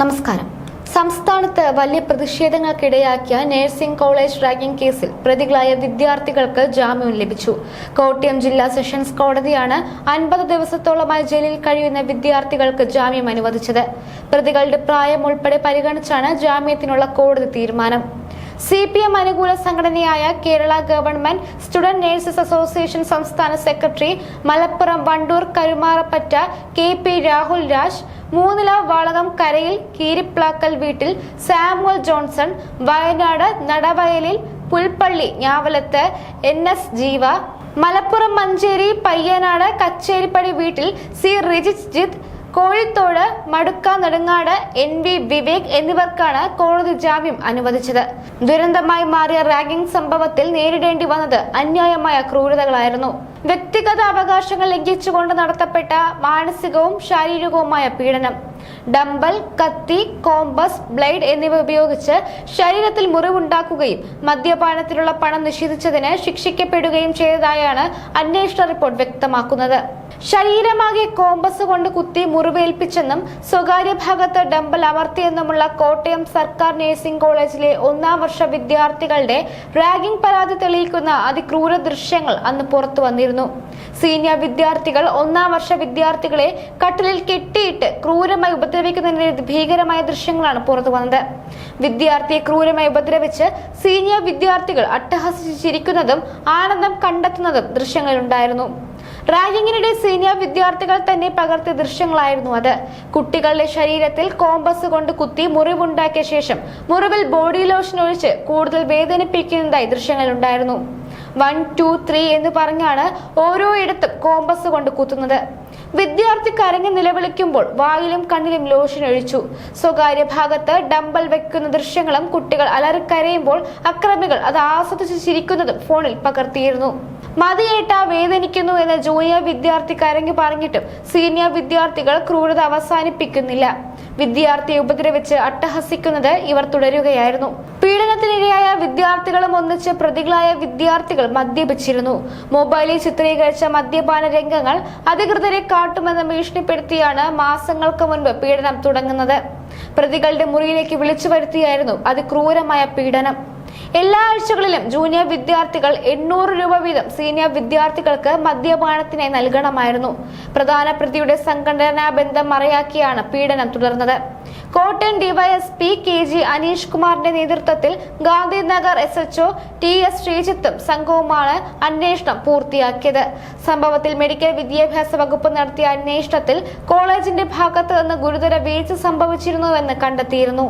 നമസ്കാരം. സംസ്ഥാനത്ത് വലിയ പ്രതിഷേധങ്ങൾക്കിടയാക്കിയ നഴ്സിംഗ് കോളേജ് റാഗിംഗ് കേസിൽ പ്രതികളായ വിദ്യാർത്ഥികൾക്ക് ജാമ്യം ലഭിച്ചു. കോട്ടയം ജില്ലാ സെഷൻസ് കോടതിയാണ് അൻപത് ദിവസത്തോളമായി ജയിലിൽ കഴിയുന്ന വിദ്യാർത്ഥികൾക്ക് ജാമ്യം അനുവദിച്ചത്. പ്രതികളുടെ പ്രായം ഉൾപ്പെടെ പരിഗണിച്ചാണ് ജാമ്യത്തിനുള്ള കോടതി തീരുമാനം. സി പി എം അനുകൂല സംഘടനയായ Kerala Government Student Nurses Association സംസ്ഥാന secretary Malappuram Wandoor Karumarappatta K P Rahul Raj Moonnila Valakam കരയിൽ കീരിപ്ലാക്കൽ വീട്ടിൽ സാമുവൽ ജോൺസൺ വയനാട് നടവയലിൽ പുൽപ്പള്ളി ഞാവലത്ത് എൻ എസ് ജീവ മലപ്പുറം മഞ്ചേരി പയ്യനാട് കച്ചേരിപ്പടി വീട്ടിൽ C Rijith Jith Kozhithode Madukka Nedungad N V Vivek എന്നിവർക്കാണ് കോടതി ജാമ്യം അനുവദിച്ചത്. ദുരന്തമായി മാറിയ റാഗിംഗ് സംഭവത്തിൽ നേരിടേണ്ടി വന്നത് അന്യായമായ ക്രൂരതകളായിരുന്നു. വ്യക്തിഗത അവകാശങ്ങൾ ലംഘിച്ചുകൊണ്ട് നടത്തപ്പെട്ട മാനസികവും ശാരീരികവുമായ പീഡനം ഡംബൽ കത്തി കോമ്പസ് ബ്ലേഡ് എന്നിവ ഉപയോഗിച്ച് ശരീരത്തിൽ മുറിവുണ്ടാക്കുകയും മദ്യപാനത്തിലുള്ള പണം നിഷേധിച്ചതിന് ശിക്ഷിക്കപ്പെടുകയും ചെയ്തതായാണ് അന്വേഷണ റിപ്പോർട്ട് വ്യക്തമാക്കുന്നത്. ശരീരമാകെ കോമ്പസ് കൊണ്ട് കുത്തി മുറിവേൽപ്പിച്ചെന്നും സ്വകാര്യ ഭാഗത്ത് ഡംബൽ അമർത്തിയെന്നുമുള്ള കോട്ടയം സർക്കാർ നഴ്സിംഗ് കോളേജിലെ ഒന്നാം വർഷ വിദ്യാർത്ഥികളുടെ റാഗിംഗ് പരാതി തെളിയിക്കുന്ന അതിക്രൂര ദൃശ്യങ്ങൾ അന്ന് പുറത്തു വന്നിരുന്നു. സീനിയർ വിദ്യാർത്ഥികൾ ഒന്നാം വർഷ വിദ്യാർത്ഥികളെ കട്ടിലിൽ കെട്ടിയിട്ട് ക്രൂരമായി ഉപദ്രവിക്കുന്നതിന്റെ ഭീകരമായ ദൃശ്യങ്ങളാണ് പുറത്തു വന്നത്. വിദ്യാർത്ഥിയെ ക്രൂരമായി ഉപദ്രവിച്ച് സീനിയർ വിദ്യാർത്ഥികൾ അട്ടഹസിച്ചിരിക്കുന്നതും ആനന്ദം കണ്ടെത്തുന്നതും ദൃശ്യങ്ങളിലുണ്ടായിരുന്നു. റാഗിങ്ങിനിടെ സീനിയർ വിദ്യാർത്ഥികൾ തന്നെ പകർത്തിയ ദൃശ്യങ്ങളായിരുന്നു അത്. കുട്ടികളുടെ ശരീരത്തിൽ കോമ്പസ് കൊണ്ട് കുത്തി മുറിവുണ്ടാക്കിയ ശേഷം മുറിവിൽ ബോഡി ലോഷൻ ഒഴിച്ച് കൂടുതൽ വേദനിപ്പിക്കുന്നതായി ദൃശ്യങ്ങളുണ്ടായിരുന്നു വൺ ടു ത്രീ എന്ന് പറഞ്ഞാണ് ഓരോ ഇടത്തും കോമ്പസ് കൊണ്ട് കുത്തുന്നത്. വിദ്യാർത്ഥി കരഞ്ഞ് നിലവിളിക്കുമ്പോൾ വായിലും കണ്ണിലും ലോഷൻ ഒഴിച്ചു. സ്വകാര്യ ഭാഗത്ത് ഡംബൽ വെക്കുന്ന ദൃശ്യങ്ങളും കുട്ടികൾ അലറിക്കരയുമ്പോൾ അക്രമികൾ അത് ആസ്വദിച്ച് ചിരിക്കുന്നതും ഫോണിൽ പകർത്തിയിരുന്നു. മതിയേട്ട വേദനിക്കുന്നു എന്ന് ജൂനിയർ വിദ്യാർത്ഥി കരഞ്ഞു പറഞ്ഞിട്ടും സീനിയർ വിദ്യാർത്ഥികൾ ക്രൂരത അവസാനിപ്പിക്കുന്നില്ല. വിദ്യാർത്ഥിയെ ഉപദ്രവിച്ച് അട്ടഹസിക്കുന്നത് ഇവർ തുടരുകയായിരുന്നു. പീഡനത്തിനിരയായ വിദ്യാർത്ഥികളും ഒന്നിച്ച് പ്രതികളായ വിദ്യാർത്ഥികൾ മദ്യപിച്ചിരുന്നു. മൊബൈലിൽ ചിത്രീകരിച്ച മദ്യപാന രംഗങ്ങൾ അധികൃതരെ കാട്ടുമെന്ന് ഭീഷണിപ്പെടുത്തിയാണ് മാസങ്ങൾക്ക് മുൻപ് പീഡനം തുടങ്ങുന്നത്. പ്രതികളുടെ മുറിയിലേക്ക് വിളിച്ചു വരുത്തിയായിരുന്നു അതിക്രൂരമായ പീഡനം. എല്ലാ ആഴ്ചകളിലും ജൂനിയർ വിദ്യാർത്ഥികൾ എണ്ണൂറ് രൂപ വീതം സീനിയർ വിദ്യാർത്ഥികൾക്ക് മദ്യപാനത്തിന് നൽകണമായിരുന്നു. പ്രധാന പ്രതിയുടെ സംഘടനാ ബന്ധം മറയാക്കിയാണ് പീഡനം തുടർന്നത്. Kottayam DYSP K G Aneesh കുമാറിന്റെ നേതൃത്വത്തിൽ Gandhinagar S HO T S ശ്രീജിത്തും സംഘവുമാണ് അന്വേഷണം പൂർത്തിയാക്കിയത്. സംഭവത്തിൽ മെഡിക്കൽ വിദ്യാഭ്യാസ വകുപ്പ് നടത്തിയ അന്വേഷണത്തിൽ കോളേജിന്റെ ഭാഗത്ത് നിന്ന് ഗുരുതര വീഴ്ച സംഭവിച്ചിരുന്നുവെന്ന് കണ്ടെത്തിയിരുന്നു.